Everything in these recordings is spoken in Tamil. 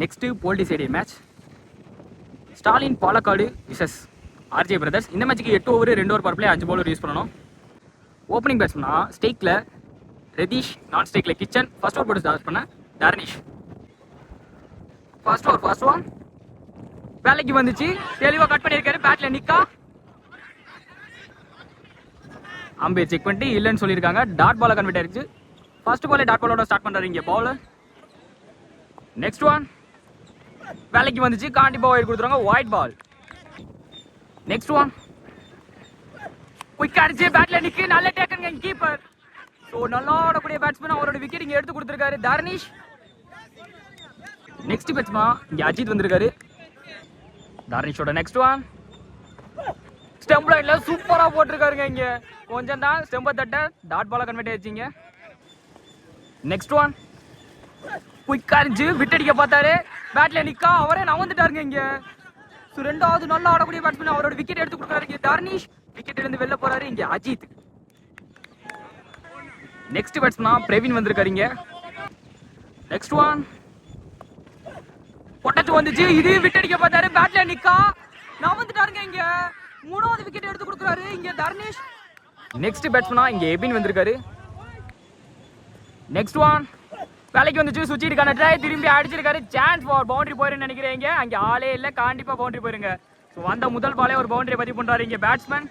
நெக்ஸ்ட்டு போல்டி சைடு மேட்ச் ஸ்டாலின் பாலக்காடு விசஸ் ஆர்ஜே பிரதர்ஸ் இந்த மேட்ச்சுக்கு எட்டு ஓவர் ரெண்டு ஓவர் பரப்பிலே அஞ்சு பவுலர் யூஸ் பண்ணணும். ஓப்பனிங் பேட்ஸ்மனா ஸ்டேக்கில் ரதீஷ் நான் ஸ்டேக்கில் கிச்சன் ஃபர்ஸ்ட் ஓவர் போட்டு ஸ்டார்ட் பண்ண Tharnish first over first one வேலைக்கு வந்துச்சு. தெளிவாக கட் பண்ணியிருக்காரு. பேட்டில் நிக்கா. அம்பே செக் பண்ணிட்டு இல்லைன்னு சொல்லியிருக்காங்க. டாட் பாலை கன்வெர்ட் ஆயிருச்சு. ஃபர்ஸ்ட் பாலே டாட் பாலோட ஸ்டார்ட் பண்ணுறாரு இங்கே பவுலர் நெக்ஸ்ட் ஒன் வேலைக்கு வந்துச்சு. காண்டிப்பாக ஒயிட் கொடுத்துருவாங்க. Wide ball next one quick அடிச்சு பேட்ல நிற்கு நல்ல டேக்கனுங்க கீப்பர் ஸோ நல்லா ஆடக்கூடிய பேட்ஸ்மேன் அவரோட விக்கெட் இங்க எடுத்து கொடுத்துருக்காரு. தர்னிஷ் நெக்ஸ்ட் பேட்ஸ்மா இங்க அஜித் வந்திருக்காரு. தர்னிஷோட நெக்ஸ்ட் ஒன் ஸ்டெம்ப் லைன்ல சூப்பரா போட்டிருக்காருங்க இங்க. கொஞ்சம் தான் ஸ்டெம்ப தட்ட. டாட் பால கன்வெர்ட் ஆயிடுச்சிங்க நெக்ஸ்ட் ஒன் குயிக்காக இருந்துச்சு விட்டடிக்க பார்த்தாரு. பேட்டில் நிற்கா அவரே நவந்துட்டாருங்க இங்கே. ஸோ ரெண்டாவது நல்லா ஆடக்கூடிய பேட்ஸ்மேன் அவரோட விக்கெட் எடுத்து கொடுக்குறாரு இங்கே தர்னிஷ் விக்கெட் இருந்து வெளில போறாரு இங்கே அஜித் நெக்ஸ்ட் பேட்ஸ்மனா பிரவீன் வந்திருக்காரு இங்கே. நெக்ஸ்ட் ஒன் பொட்டச்சு வந்துச்சு. இது விட்டடிக்க பார்த்தாரு. பேட்டில் நிற்கா நவந்துட்டாருங்க இங்க. மூணாவது விக்கெட் எடுத்து கொடுக்குறாரு இங்க தர்னீஷ் நெக்ஸ்ட் பேட்ஸ்மனா இங்க எபின் வந்திருக்காரு. நெக்ஸ்ட் ஒன் வேலைக்கு வந்துச்சு சுச்சிட்டுக்கான ட்ரை திரும்பி அடிச்சிருக்காரு. சான்ஸ் ஃபார் பவுண்டரி போயிருன்னு நினைக்கிறீங்க. அங்கே ஆளே இல்லை. கண்டிப்பாக பவுண்டரி போயிருங்க. ஸோ வந்த முதல் பாலே ஒரு பவுண்டரி பதிவு பண்ணுறாரு இங்கே பேட்ஸ்மேன்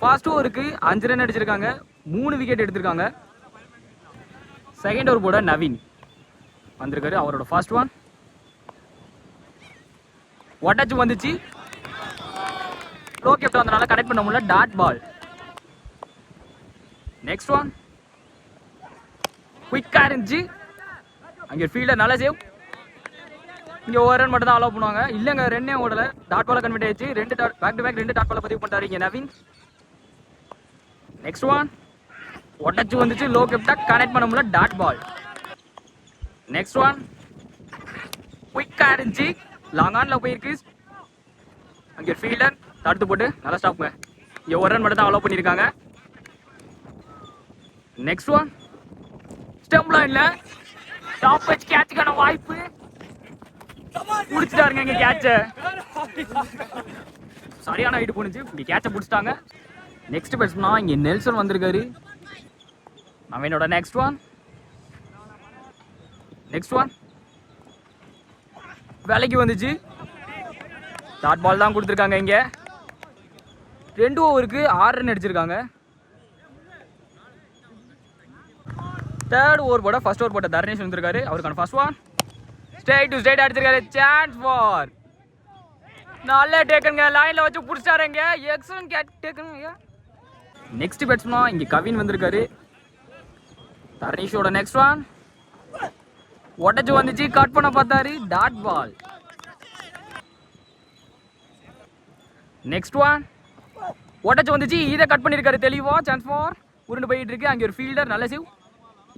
ஃபர்ஸ்ட் ஓவருக்கு அஞ்சு ரன் அடிச்சிருக்காங்க. மூணு விக்கெட் எடுத்திருக்காங்க. செகண்ட் ஓவர் போட நவீன் வந்திருக்காரு. அவரோட ஃபர்ஸ்ட் ஒன் ஒட்டச்சு வந்துச்சு. லோ கேப்ட் வந்தனால கனெக்ட் பண்ண முடியல. டாட் பால் நெக்ஸ்ட் ஒன் குயிக்காக இருந்துச்சு. அங்கே ஃபீல்டர் நல்ல சேவ் இங்கே ஒரு ரன் மட்டும் தான் அலோவ் பண்ணுவாங்க. இல்லைங்க ரெண்டே ஓடல. டாட் பால கன்வெர்ட் ஆயிடுச்சு. ரெண்டு டாட் பேக் டு பேக் ரெண்டு டாட் பால பதிவு பண்ணுறாரு இங்கே நவீன். நெக்ஸ்ட் ஒன் உடச்சு வந்துச்சு. லோ கேப்டா கனெக்ட் பண்ண முடியல. டாட் பால் நெக்ஸ்ட் ஒன் குயிக்காக இருந்துச்சு. லாங் ஆனில் போயிருக்கு. அங்கே ஃபீல்டர் தடுத்து போட்டு நல்லா ஸ்டாப்புங்க இங்கே ஒரு ரன் மட்டும் தான் அலோவ் பண்ணியிருக்காங்க நெக்ஸ்ட் ஒன் ஸ்டெம்லாம் லைன்ல டாப் வச்சு கேட்சுக்கான வாய்ப்பு. பிடிச்சிட்டாருங்க இங்க கேட்ச சரியான ஹைட்டு போனுச்சு இங்க கேட்ச புடிச்சிட்டாங்க. நெக்ஸ்ட் பேட்ஸ்மனா இங்க நெல்சன் வந்திருக்காரு. நவீனோட நெக்ஸ்ட் ஒன் நெக்ஸ்ட் ஒன் வேலைக்கு வந்துச்சு. டாட் பால் தான் கொடுத்துருக்காங்க இங்கே. ரெண்டு ஓவருக்கு ஆறு ரன் அடிச்சிருக்காங்க. தேர்ட் ஓவர் போட ஃபர்ஸ்ட் ஓவர் போட்ட தர்ணேஷ் வந்திருக்காரு. அவருக்கான first one straight to straight அடிச்சிருக்காரு. சான்ஸ் ஃபார் நல்ல டேக்கனுங்க லைனில் வச்சு பிடிச்சாருங்க எக்ஸலன்ட் கேட் டேக்கனுங்க நெக்ஸ்ட் பேட்ஸ்மனா இங்க கவின் வந்திருக்காரு. தர்ணேஷோட நெக்ஸ்ட் ஒன் உடச்சு வந்துச்சு. கட் பண்ண பார்த்தாரு. டாட் பால் நெக்ஸ்ட் ஒன் உடச்சு வந்துச்சு. இதை கட் பண்ணியிருக்காரு தெளிவா. சான்ஸ் ஃபார் உருண்டு போயிட்டு இருக்கு. அங்கே ஒரு ஃபீல்டர் நல்ல சேவ்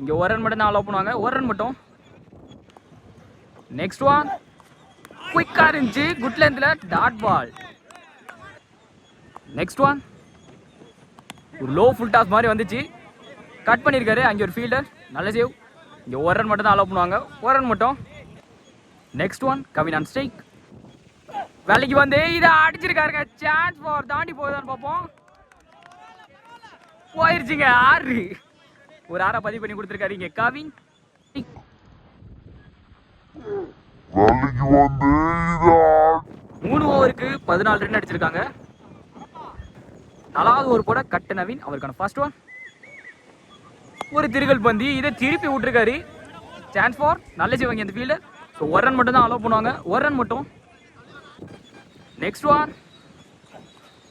இங்கே ஒரு ரன் மட்டும் தான் அலோவ் பண்ணுவாங்க. ஒரு ரன் மட்டும். நெக்ஸ்ட் ஒன் குயிக்காக இருந்துச்சு. குட் லென்த்தில் டாட் பால் நெக்ஸ்ட் ஒன் ஒரு லோ ஃபுல் டாஸ் மாதிரி வந்துச்சு. கட் பண்ணியிருக்காரு அங்கே ஒரு ஃபீல்டர் நல்ல சேவ் இங்கே ஒரு ரன் மட்டும் தான் அலோவ் பண்ணுவாங்க. ஒரு ரன் மட்டும். Next one Kavin on strike வேலைக்கு வந்து இதை அடிச்சிருக்காருங்க. சான்ஸ் ஃபார் தாண்டி போகுதான்னு பார்ப்போம். போயிருச்சுங்க. ஆறு. ஒரு ஆறா பதிவு பண்ணி கொடுத்துருக்காரு இங்க கவின் மூணு ஓவருக்கு பதினாலு ரன் அடிச்சிருக்காங்க. நாலாவது ஓவர் போட கட்ட நவீன் அவருக்கான ஃபர்ஸ்ட் ஒன் ஒரு திருகல் பந்தி இதை திருப்பி விட்டுருக்காரு. சான்ஸ் ஃபார் நல்ல செய்வாங்க இந்த ஃபீல்டு ஸோ ஒரு ரன் மட்டும் தான் அலோவ் பண்ணுவாங்க. ஒரு ரன் மட்டும். நெக்ஸ்ட் ஒன்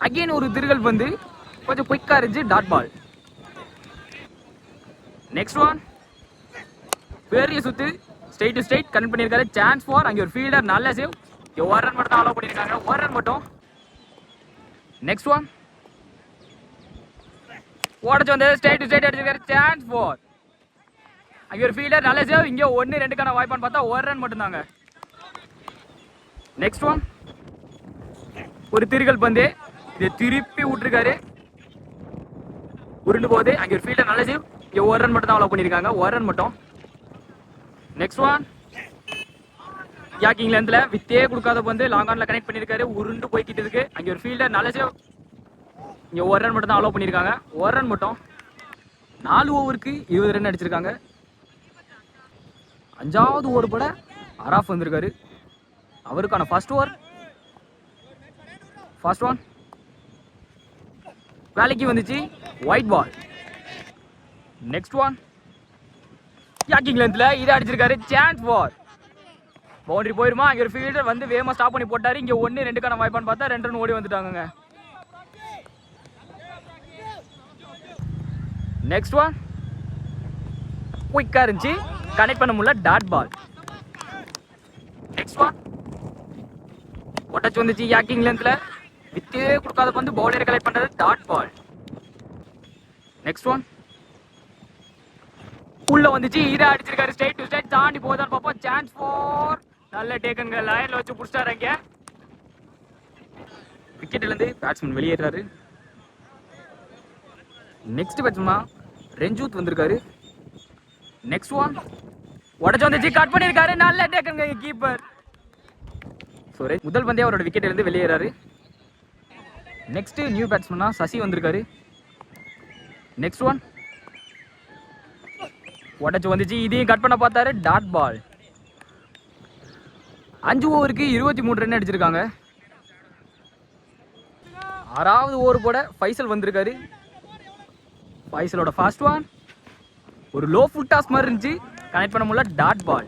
அகைன் ஒரு திருகல் பந்து. கொஞ்சம் குயிக்காக இருந்துச்சு டாட் பால் நெக்ஸ்ட் ஒன் பெரிய சுத்து ஸ்ட்ரைட் டு ஸ்ட்ரெயிட் கனெக்ட் பண்ணியிருக்காரு. சான்ஸ் ஃபார் அங்கே ஒரு ஃபீல்டர் நல்ல சேவ் இங்கே ஒரு ரன் மட்டும் தான் அலோவ் பண்ணியிருக்காங்க. ஒரு ரன் மட்டும். நெக்ஸ்ட் ஒன் ஓடச்சு வந்து ஸ்ட்ரெயிட் டு ஸ்ட்ரைட் அடிச்சிருக்காரு. சான்ஸ் ஃபார் அங்கே ஒரு ஃபீல்டர் நல்ல சேவ் இங்கே ஒன்று ரெண்டுக்கான வாய்ப்பான்னு பார்த்தா ஒரு ரன் மட்டும்தாங்க. நெக்ஸ்ட் ஒன் ஒரு திருகல் பந்து. இதை திருப்பி விட்டுருக்காரு. உருண்டு போகுது. அங்கே ஒரு ஃபீல்டர் நல்ல சேவ் ஒரு ரன் மட்டும் தான் அலோவ் பண்ணியிருக்காங்க ஒரு ரன் மட்டும். நெக்ஸ்ட் ஒன் யாக்கிங் இங்கிலாந்தில் வித்தே கொடுக்காத வந்து லாங் ஆன்ல கனெக்ட் பண்ணிருக்காரு. உருண்டு போய்கிட்டு இருக்கு. அங்கே ஒரு ஃபீல்டர் நல்ல சேவ் ஒரு ரன் மட்டும் தான் அலோவ் பண்ணியிருக்காங்க ஒரு ரன் மட்டும். நாலு ஓவருக்கு இருபது ரன் அடிச்சிருக்காங்க. அஞ்சாவது ஓவர் பட அராஃப் வந்திருக்காரு. அவருக்கான ஃபர்ஸ்ட் ஓவர் ஃபர்ஸ்ட் ஒன் வேலைக்கு வந்துச்சு. ஒயிட் பால் நெக்ஸ்ட் ஒன் யாக்கிங் லென்த்தில் இதை அடிச்சிருக்காரு. சான்ஸ் ஃபார் பவுண்டரி போயிருமா? இங்கே ஒரு ஃபீல்டர் வந்து வேகமாக ஸ்டாப் பண்ணி போட்டார். இங்கே ஒன்று ரெண்டுக்கான வாய்ப்பான்னு பார்த்தா ரெண்டு ரன் ஓடி வந்துட்டாங்கங்க. நெக்ஸ்ட் ஒன் குயிக்காக இருந்துச்சு. கனெக்ட் பண்ண முடியல. டாட் பால் நெக்ஸ்ட் ஒன் ஒட்டச்சு வந்துச்சு யாக்கிங் லென்த்தில் வித்தே கொடுக்காத வந்து பவுலரை கலெக்ட் பண்ணுறது டாட் பால் நெக்ஸ்ட் ஒன் உள்ள வந்துச்சு. இதை அடிச்சிருக்காரு. ஸ்டேட் டு ஸ்டேட் தாண்டி போதான்னு பார்ப்போம். சான்ஸ் ஃபோர் நல்ல டேக்கன்ங்க லைன்ல வச்சு புடிச்சிட்டாரு இங்க விக்கெட்ல இருந்து பேட்ஸ்மேன் வெளியேறாரு. நெக்ஸ்ட் பேட்ஸ்மா ரெஞ்சூத் வந்திருக்காரு. நெக்ஸ்ட் ஒன் உடச்சு வந்துச்சு. கட் பண்ணியிருக்காரு நல்ல டேக்கன்ங்க கீப்பர் ஸோ முதல் பந்தே அவரோட விக்கெட்ல இருந்து வெளியேறாரு. நெக்ஸ்ட் நியூ பேட்ஸ்மேனா சசி வந்திருக்காரு. நெக்ஸ்ட் ஒன் உடச்சி வந்துச்சு. இதையும் கட் பண்ண பார்த்தாரு டாட் பால் அஞ்சு ஓவருக்கு இருபத்தி மூணு ரன் அடிச்சிருக்காங்க. ஆறாவது ஓவர் போட ஃபைசல் வந்திருக்காரு. ஃபைசலோட ஃபாஸ்ட் ஒன் ஒரு லோ ஃபுல் டாஸ் மாதிரி இருந்துச்சு. கனெக்ட் பண்ண முடியல dot ball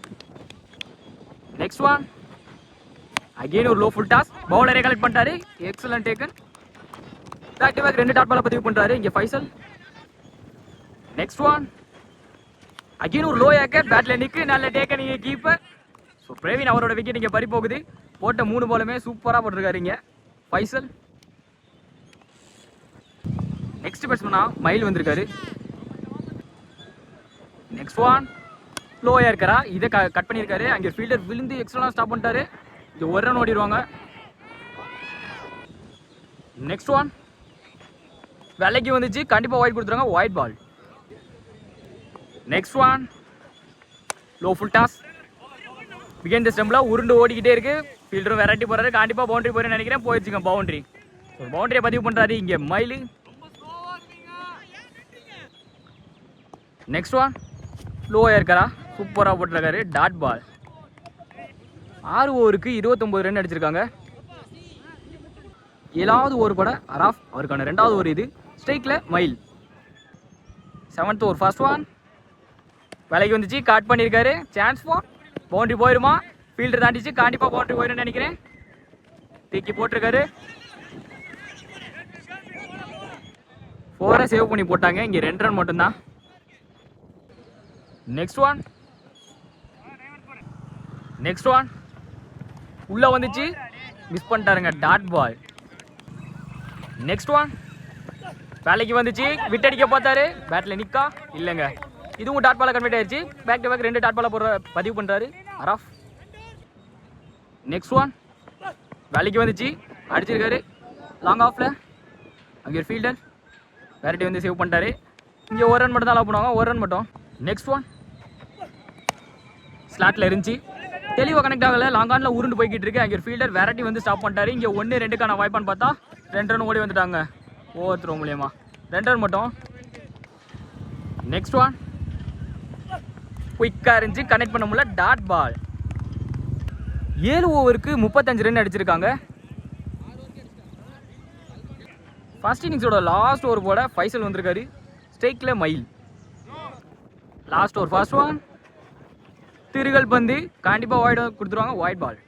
next one again ஒரு லோ ஃபுல் டாஸ் பவுலரே கலெக்ட் பண்ணிட்டாரு. Excellent taken back to back ரெண்டு டாட் பால் பதிவு பண்றாரு இங்க ஃபைசல். நெக்ஸ்ட் ஒன் அகைன் ஒரு லோ ஏக்கர் பேட்டில் நிற்கு நல்ல டேக்கன் நீங்கள் கீப்பர் ஸோ பிரவீன் அவரோட விக்கெட் இங்கே பறி போகுது. போட்ட மூணு பாலுமே சூப்பராக போட்டிருக்காரு இங்க. ஃபைசல். நெக்ஸ்ட் பேட்ஸ்மனா மயில் வந்திருக்காரு. நெக்ஸ்ட் ஒன் லோயா இருக்கிறா. இதை கட் பண்ணியிருக்காரு. அங்கே ஃபீல்டர் விழுந்து எக்ஸ்ட்ரா ஸ்டாப் பண்ணிட்டாரு. இது ஒரு ரன் ஓடிடுவாங்க. நெக்ஸ்ட் ஒன் வேலைக்கு வந்துச்சு. கண்டிப்பாக ஒயிட் கொடுத்துருவாங்க. Wide ball next one low full toss began the ஸ்டெம்பில் உருண்டு ஓடிக்கிட்டே இருக்குது ஃபீல்டரும் வெரைட்டி போறாரு. கண்டிப்பாக பவுண்டரி போறேன்னு நினைக்கிறேன். போயிடுச்சுங்க பவுண்டரி பவுண்டரியை பதிவு பண்ணுறாரு இங்கே மயில். நெக்ஸ்ட் ஒன் லோவாக இருக்காரா சூப்பராக போட்டிருக்காரு. டாட் பால் ஆறு ஓவருக்கு இருபத்தொம்போது ரன் அடிச்சிருக்காங்க. ஏழாவது ஓவர் பட அராஃப் அவருக்கான ரெண்டாவது ஓவர் இது. ஸ்ட்ரைக்கில் மயில். செவன்த் ஓவர் ஃபர்ஸ்ட் ஒன் வேலைக்கு வந்துச்சு கட் பண்ணியிருக்காரு. சான்ஸ் ஃபார் பவுண்ட்ரி போயிருமா? ஃபீல்டர் தாண்டிச்சு கண்டிப்பாக பவுண்ட்ரி போயிருன்னு நினைக்கிறேன். தூக்கி போட்டிருக்காரு. ஃபோரை சேவ் பண்ணி போட்டாங்க. இங்கே ரெண்டு ரன் மட்டும்தான். நெக்ஸ்ட் ஒன் நெக்ஸ்ட் ஒன் உள்ளே வந்துச்சு. மிஸ் பண்ணிட்டாருங்க டாட் பால் நெக்ஸ்ட் ஒன் வேலைக்கு வந்துச்சு. விட்டடிக்க பார்த்தாரு. பேட்டில் நிற்கா இல்லைங்க. இதுவும் டாட் பால கன்வெர்ட் ஆயிடுச்சு பேக் டு பேக் ரெண்டு டாட் பால போடுற பதிவு பண்ணுறாரு அராஃப் நெக்ஸ்ட் ஒன் வேலைக்கு வந்துச்சு. அடிச்சிருக்காரு. லாங் ஆஃபில் அங்கே ஒரு ஃபீல்டர் வேரட்டி வந்து சேவ் பண்ணிட்டாரு. இங்கே ஒரு ரன் மட்டும் தான் அலோவ் பண்ணுவாங்க. ஒரு ரன் மட்டும். நெக்ஸ்ட் ஒன் ஸ்லாட்டில் இருந்துச்சு. தெளிவாக கனெக்ட் ஆகல. லாங் ஆன்ல உருண்டு போய்கிட்டு இருக்கு. அங்கே ஒரு ஃபீல்டர் வெரைட்டி வந்து ஸ்டாப் பண்ணிட்டாரு. இங்கே ஒன்று ரெண்டுக்கான வாய்ப்பான்னு பார்த்தா ரெண்டு ரன் ஓடி வந்துட்டாங்க. ஓவர் த்ரோ மூலியமா. ரெண்டு ரன் மட்டும். நெக்ஸ்ட் ஒன் குயிக்காக இருந்துச்சு. கனெக்ட் பண்ண முடியல. டாட் பால் ஏழு ஓவருக்கு முப்பத்தஞ்சு ரன் அடிச்சிருக்காங்க. ஃபர்ஸ்ட் இன்னிங்ஸோட லாஸ்ட் ஓவர் போட ஃபைசல் வந்திருக்காரு. ஸ்ட்ரைக்ல Mayil. Last over first one திருகல் பந்து. கண்டிப்பாக ஒயிட் கொடுத்துருவாங்க. Wide ball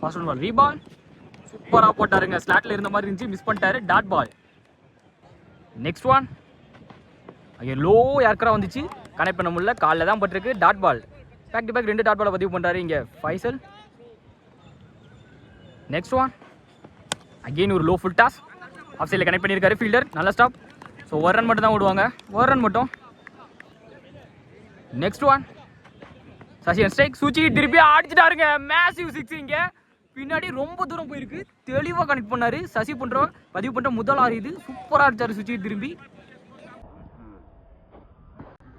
first one ball ரீபால் சூப்பராக போட்டாருங்க. ஸ்லாட்டில் இருந்த மாதிரி இருந்துச்சு. மிஸ் பண்ணிட்டாரு. Dot ball next one low யாருக்கரா வந்துச்சு. கனெக்ட் பண்ண முடியல. காலில் தான் பட்டிருக்கு. Dot ball back to back ரெண்டு டாட் பாலை பதிவு பண்ணுறாரு இங்கே ஃபைசல் நெக்ஸ்ட் ஒன் அகெயின் ஒரு லோ ஃபுல் டாஸ் ஆஃப் சைடில் கனெக்ட் பண்ணியிருக்காரு ஃபீல்டர் நல்ல ஸ்டாப் ஸோ ஒரு ரன் மட்டும் தான் ஓடுவாங்க ஒரு ரன் மட்டும். நெக்ஸ்ட் ஒன் சசியன் ஸ்ட்ரைக் சுச்சி திருப்பி அடிச்சிட்டாருங்க. மேசிவ் சிக்ஸ் இங்கே. பின்னாடி ரொம்ப தூரம் போயிருக்கு. தெளிவாக கனெக்ட் பண்ணாரு. சசி பண்ணுறோம் பதிவு பண்ணுற முதல் ஆறு இது. சூப்பராக அடித்தார் சுச்சி திரும்பி சசி ஸ்ட்ரைக்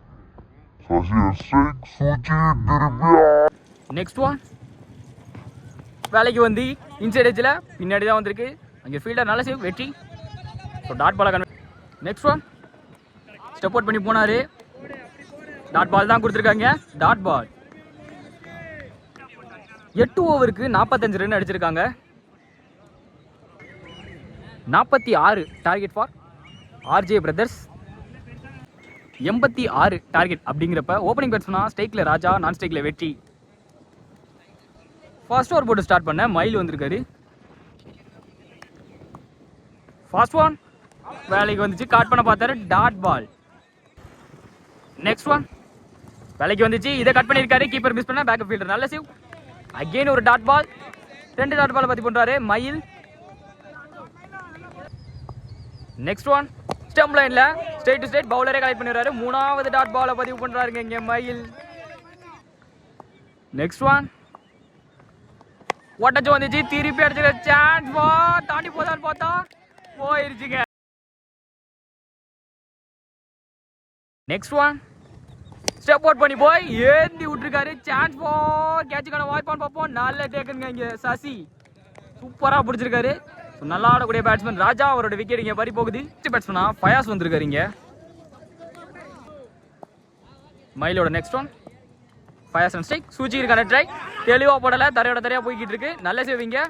சூச்சி திருப்பி நெக்ஸ்ட் ஒன் வேலைக்கு வந்து இன்சைட் எஜ்ஜில் பின்னாடி தான் வந்திருக்கு. அங்கே ஃபீல்டர் நல்ல சேவ் வெற்றி ஸோ டாட் பாலை convert next one step out பண்ணி போனாரு. டாட் பால் தான் கொடுத்துருக்காங்க. டாட் பால் எட்டு ஓவருக்கு நாற்பத்தஞ்சு ரன் அடிச்சிருக்காங்க. நாற்பத்தி ஆறு டார்கெட் ஃபார் ஆர்ஜே பிரதர்ஸ் எண்பத்தி ஆறு டார்கெட் அப்படிங்கிறப்ப ஓப்பனிங் பேட்ஸ்மனா ஸ்ட்ரைக்கில் ராஜா நான் ஸ்ட்ரைக்கில் வெற்றி. ஃபாஸ்ட் ஓவர் போட்டு ஸ்டார்ட் பண்ண மயில் வந்திருக்காரு. ஃபாஸ்ட் ஒன் வேலைக்கு வந்துச்சு. காட் பண்ண பார்த்தாரு. டாட் பால் நெக்ஸ்ட் ஒன் வேலைக்கு வந்துச்சு. இதை கட் பண்ணியிருக்காரு. கீப்பர் மிஸ் பண்ண பேக்கப் ஃபீல்டர் நல்ல சேவ் அகெயின் ஒரு டாட் பால் ரெண்டு டாட் பால் பற்றி பண்ணுறாரு மயில். நெக்ஸ்ட் ஒன் ஸ்டெம் லைன்ல ஸ்டேட் டு ஸ்டேட் பவுலரே கலெக்ட் பண்ணிடுறாரு. மூணாவது டாட் பாலை பதிவு பண்றாருங்க இங்க மயில். நெக்ஸ்ட் ஒன் ஒட்டச்சு வந்துச்சு. திருப்பி அடிச்சுக்க சான்ஸ் வா தாண்டி போதான்னு பார்த்தா போயிருச்சுங்க. நெக்ஸ்ட் ஒன் ஸ்டெப் அவுட் பண்ணி போய் ஏந்தி விட்டுருக்காரு. சான்ஸ் போ கேட்சுக்கான வாய்ப்பான்னு பார்ப்போம். நல்ல டேக்குங்க இங்கே சசி. சூப்பராக பிடிச்சிருக்காரு. ஸோ நல்லா ஆடக்கூடிய பேட்ஸ்மேன் ராஜா அவரோட விக்கெட் இங்கே பறி போகுது. பேட்ஸ்மேனா ஃபயாஸ் வந்திருக்காரு இங்க. மயிலோட next one Fayaz on strike சூச்சி இருக்கான ட்ரை தெளிவாக போடலை தரையோட தரையாக போய்கிட்டு இருக்கு. நல்ல சேவிங்க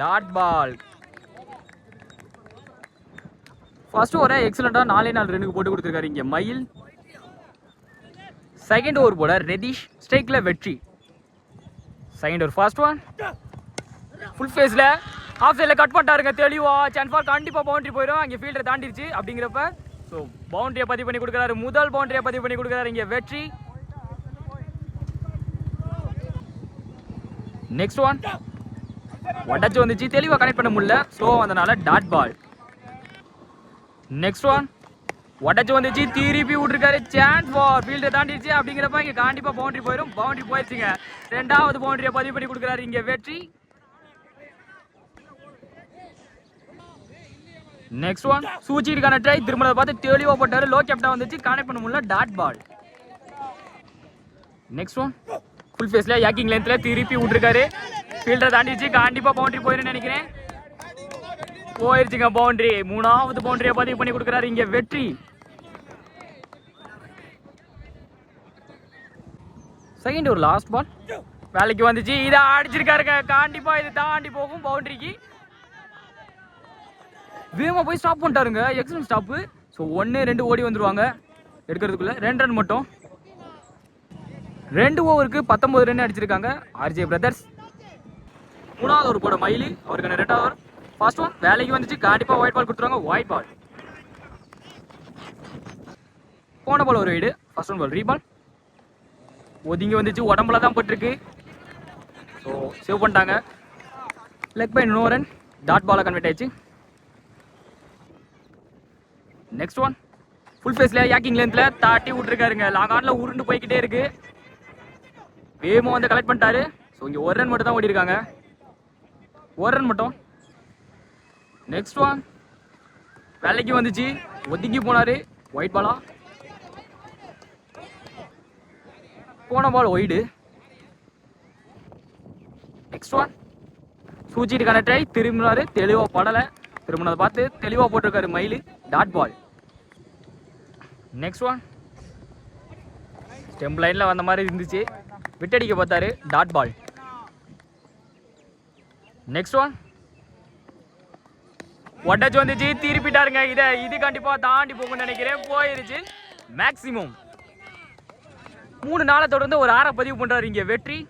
டாட் பால் ஃபர்ஸ்ட் ஓவரை எக்ஸலண்ட்டாக நாலே நாலு ரெண்டுக்கு போட்டு கொடுத்துருக்காரு இங்கே மயில். செகண்ட் ஓவர் போல ரெடிஷ் ஸ்ட்ரைக்கில் வெற்றி. Second over first one full ஃபேஸில் ஆஃப் சைடில் கட் பண்ணிட்டாருங்க தெளிவா. சான்ஸ் பால் கண்டிப்பாக பவுண்டரி போயிடும் அங்கே ஃபீல்டரை தாண்டிடுச்சு அப்படிங்கிறப்ப ஸோ பவுண்டரியை பதிவு பண்ணி கொடுக்குறாரு. முதல் பவுண்டரியை பதிவு பண்ணி கொடுக்குறாரு இங்கே வெற்றி. நெக்ஸ்ட் ஒன் உடச்சு வந்துச்சு. தெளிவாக கனெக்ட் பண்ண முடியல. ஸோ வந்தனால டாட் பால் நெக்ஸ்ட் ஒன் உடச்சு வந்துச்சு. திருப்பி விட்டுருக்காரு. சான்ஸ் ஃபார் ஃபீல்டை தாண்டிடுச்சு அப்படிங்கிறப்ப இங்கே கண்டிப்பாக பவுண்டரி போயிடும் பவுண்டரி போயிடுச்சுங்க ரெண்டாவது பவுண்டரியை பதிவு பண்ணி கொடுக்குறாரு. இங்கே வெற்றி. நெக்ஸ்ட் ஒன் சூச்சிக்கான ட்ரை திரும்ப பார்த்து தெளிவாக போட்டாரு. லோ கேப்டா வந்துச்சு. கனெக்ட் பண்ண முடியல. Dot ball next one full ஃபேஸ்ல யாக்கிங் லென்த்ல திருப்பி விட்டுருக்காரு. ஃபீல்டரை தாண்டிச்சு கண்டிப்பா பவுண்டரி போயிருன்னு நினைக்கிறேன். போயிருச்சுங்க பவுண்டரி மூணாவது பவுண்டரியை பதிவு பண்ணி கொடுக்குறாரு. இங்க வெற்றி. செகண்ட் ஒரு லாஸ்ட் பால் வேலைக்கு வந்துச்சு. இதை அடிச்சிருக்காருங்க கண்டிப்பா இது தாண்டி போகும் பவுண்டரிக்கு வேகமாக போய் ஸ்டாப் பண்ணிட்டாருங்க. எக்ஸலன்ட் ஸ்டாப்பு ஸோ ஒன்று ரெண்டு ஓடி வந்துடுவாங்க எடுக்கிறதுக்குள்ளே ரெண்டு ரன் மட்டும். ரெண்டு ஓவருக்கு பத்தொம்பது ரன் அடிச்சிருக்காங்க ஆர்ஜே பிரதர்ஸ் மூணாவது ஒரு போட மயிலி அவருக்கான ரெண்டாவது ஓவர் ஃபர்ஸ்ட் ஒன் வேலைக்கு வந்துச்சு. கண்டிப்பாக ஒயிட் பால் கொடுத்துருவாங்க. ஒயிட் பால் போன பால் ஒரு வீடு ஃபர்ஸ்ட் ஒன் பால் ரீபால் ஒதுங்கி வந்துச்சு. உடம்புல தான் போட்டிருக்கு. ஸோ சேவ் பண்ணிட்டாங்க. Leg bye no run dot பாலை கன்வெர்ட் ஆயிடுச்சு. நெக்ஸ்ட் ஒன் ஃபுல் ஃபேஸில் யாக்கிங் லென்த்தில் தாட்டி விட்ருக்காருங்க லாங் ஆன்ல உருண்டு போய்கிட்டே இருக்குது வேமோ வந்து கலெக்ட் பண்ணிட்டாரு. ஸோ இங்கே ஒரு ரன் மட்டும் தான் ஓடி இருக்காங்க ஒரு ரன் மட்டும். நெக்ஸ்ட் ஒன் வேலைக்கு வந்துச்சு. ஒதுக்கி போனார். ஒயிட் பாலா போன பால் ஒயிடு நெக்ஸ்ட் ஒன் சூச்சிட்டு கனெக்ட் ஆகி திரும்பினாரு. தெளிவாக படலை. திரும்பினதை பார்த்து தெளிவாக போட்டிருக்காரு மயிலு. Dot ball next one stem லைனில் வந்த மாதிரி இருந்துச்சு. விட்டடிக்க பார்த்தாரு. டாட் பால் நெக்ஸ்ட் ஒன் ஒட்டச்சு வந்துச்சு. திருப்பிட்டாருங்க. இதை இது கண்டிப்பாக தாண்டி போகும்னு நினைக்கிறேன். போயிருச்சு. மேக்ஸிமம் மூணு நாளை தொடர்ந்து ஒரு ஆறை பதிவு பண்ணுறாரு இங்கே வெற்றி.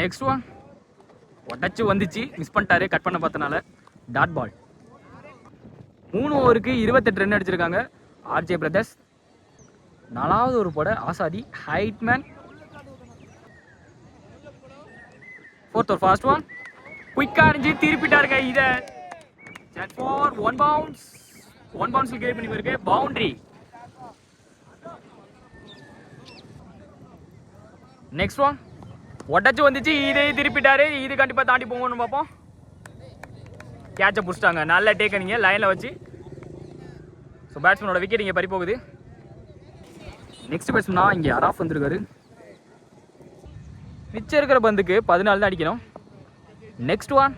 நெக்ஸ்ட் ஒன் உடச்சி வந்துச்சு. மிஸ் பண்ணிட்டாரு. கட் பண்ண பார்த்தனால. டாட் பால் மூணு ஓவருக்கு இருபத்தெட்டு ரன் அடிச்சிருக்காங்க. ஆர்ஜே பிரதர்ஸ் நாலாவது ஒரு போட ஆசாதி. ஹைட்மேன் ஃபோர்த் ஒரு ஃபாஸ்ட் ஒன் குயிக்காக அடிஞ்சு திருப்பிட்டாருங்க இதை. ஃபார் ஒன் பவுன்ஸ் ஒன் பவுன்ஸில் கிரியேட் பண்ணி போயிருக்கு. பவுண்டரி நெக்ஸ்ட் ஒன் உடச்சி வந்துச்சு. இதே திருப்பிட்டாரு. இது கண்டிப்பாக தாண்டி போகணும்னு பார்ப்போம். கேட்சை பிடிச்சிட்டாங்க. நல்ல நீங்கள் லைனில் வச்சு. ஸோ பேட்ஸ்மேனோட விக்கெட் இங்கே பறி போகுது நெக்ஸ்ட் பேட்ஸ்மேனா இங்கே அராஃப் வந்திருக்காரு. மிச்சம் இருக்கிற பந்துக்கு பதினாலு தான் அடிக்கணும். நெக்ஸ்ட் ஒன்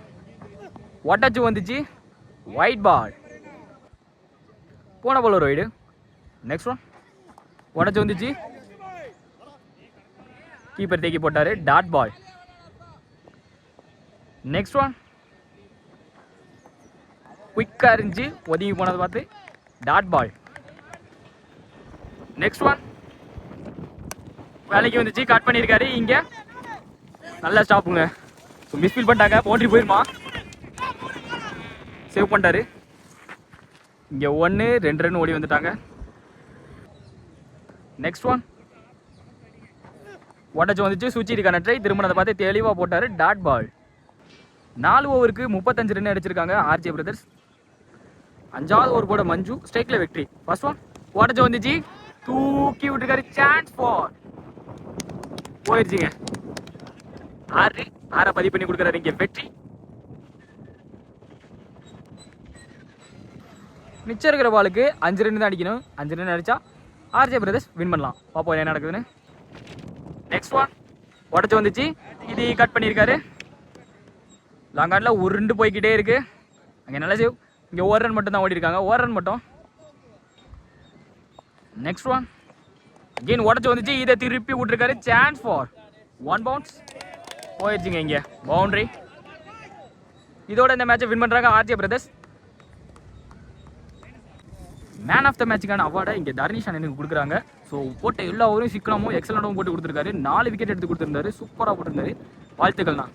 ஒட்டச்சு வந்துச்சு. ஒயிட் பால் போன பால் ஒரு வைடு நெக்ஸ்ட் ஒன் உடச்சு வந்துச்சு. கீப்பர் தேக்கி போட்டாரு. டாட் பால் நெக்ஸ்ட் ஒன் குயிக்காக இருந்துச்சு. ஒதுங்கி போனதை பார்த்து. டாட் பால் நெக்ஸ்ட் ஒன் வேலைக்கு வந்துச்சு. கட் பண்ணியிருக்காரு. இங்கே. நல்ல ஸ்டாப்புங்க ஸோ மிஸ்ஃபீல் பண்ணிட்டாங்க. போன்றி போயிருமா? சேவ் பண்ணிட்டாரு. இங்கே ஒன்று ரெண்டு ரன் ஓடி வந்துட்டாங்க. நெக்ஸ்ட் ஒன் உடச்சி வந்துச்சு. சுச்சிருக்கான ட்ரை திருமணத்தை பார்த்து தெளிவாக போட்டார் டாட் பால் நாலு ஓவருக்கு முப்பத்தஞ்சு ரன் அடிச்சிருக்காங்க ஆர்ஜே பிரதர்ஸ் அஞ்சாவது ஓவர் போட மஞ்சு. ஸ்ட்ரைக்கில் வெற்றி ஃபர்ஸ்ட் ஒன் உடச்சி வந்துச்சு. தூக்கி விட்டுருக்காரு. சான்ஸ் ஃபார் போயிடுச்சுங்க ஆறு. ஆறை பதிவு பண்ணி கொடுக்குறாரு இங்கே வெற்றி. மிச்சம் இருக்கிற பாலுக்கு அஞ்சு ரன் தான் அடிக்கணும். அஞ்சு ரன் அடிச்சா ஆர்ஜே பிரதர்ஸ் வின் பண்ணலாம். பார்ப்போம் என்ன நடக்குதுன்னு. நெக்ஸ்ட் ஒன் உடச்சி வந்துச்சு. இது கட் பண்ணியிருக்காரு. லாங்காட்டில் உருண்டு போய்க்கிட்டே இருக்குது அங்கே நல்லா சேவ் இங்கே ஓர் ரன் மட்டும் தான் ஓடிருக்காங்க ரன் மட்டும். நெக்ஸ்ட் ஒன் அகெயின் உடச்சி வந்துச்சு. இதை திருப்பி விட்டுருக்காரு. சான்ஸ் ஃபார் ஒன் பவுன்ஸ் போயிடுச்சுங்க இங்கே. பவுண்டரி இதோட இந்த மேட்சை வின் பண்ணுறாங்க RJ brothers man of the மேட்சுக்கான அவார்டை இங்கே தர்னிஷ் அண்ணனுக்கு கொடுக்குறாங்க. ஸோ போட்ட எல்லா ஓவரும் சிக்கனமும் எக்ஸலண்டாகவும் போட்டு கொடுத்துருக்காரு. நாலு விக்கெட் எடுத்து கொடுத்துருந்தாரு. சூப்பராக போட்டிருந்தாரு. வாழ்த்துக்கள் தான்